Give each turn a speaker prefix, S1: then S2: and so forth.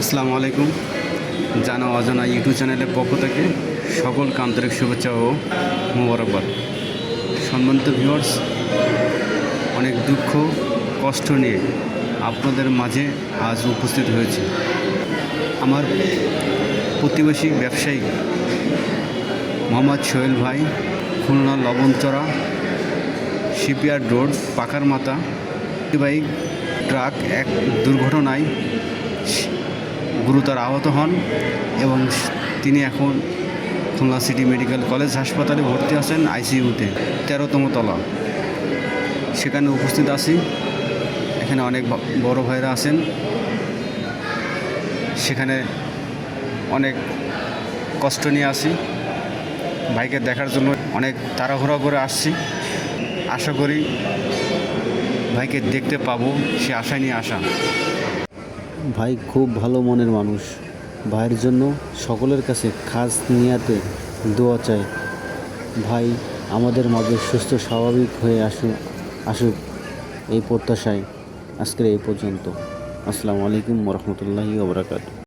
S1: আসসালামু আলাইকুম। জানা অজানা ইউটিউব চ্যানেলের পক্ষ থেকে সকলকে আন্তরিক শুভেচ্ছা ও মোবারকবাদ। সম্মানিত ভিউয়ার্স অনেক দুঃখ, কষ্ট নিয়ে আপনাদের মাঝে আজ উপস্থিত হয়েছে। আমার প্রতিবেশী ব্যবসায়ী মোহাম্মদ সোহেল ভাই, খুলনা লবণচড়া, শিপইয়ার্ড রোড পাকার মাথা বাইক ট্রাক এক দুর্ঘটনায় গুরুতর আহত হন এবং তিনি এখন খুলনা সিটি মেডিকেল কলেজ হাসপাতালে ভর্তি আছেন আইসিইউতে, তেরোতম তলা। সেখানে উপস্থিত আছি। এখানে অনেক বড় ভাইরা আছেন। সেখানে অনেক কষ্ট নিয়ে আসি ভাইকে দেখার জন্য অনেক তাড়াহুড়া করে আসছি। আশা করি ভাইকে দেখতে পাবো সে আশায় নিয়ে আসা।
S2: ভাই খুব ভালো মনের মানুষ। ভাইয়ের জন্য সকলের কাছে খাস নিয়াতে দোয়া চাই। ভাই আমাদের মাঝে সুস্থ, স্বাভাবিক হয়ে আসু, আসুক এই প্রত্যাশায়। আজকের এই পর্যন্ত। আসসালামু আলাইকুম রহমতুল্লাহি ওবরাকাত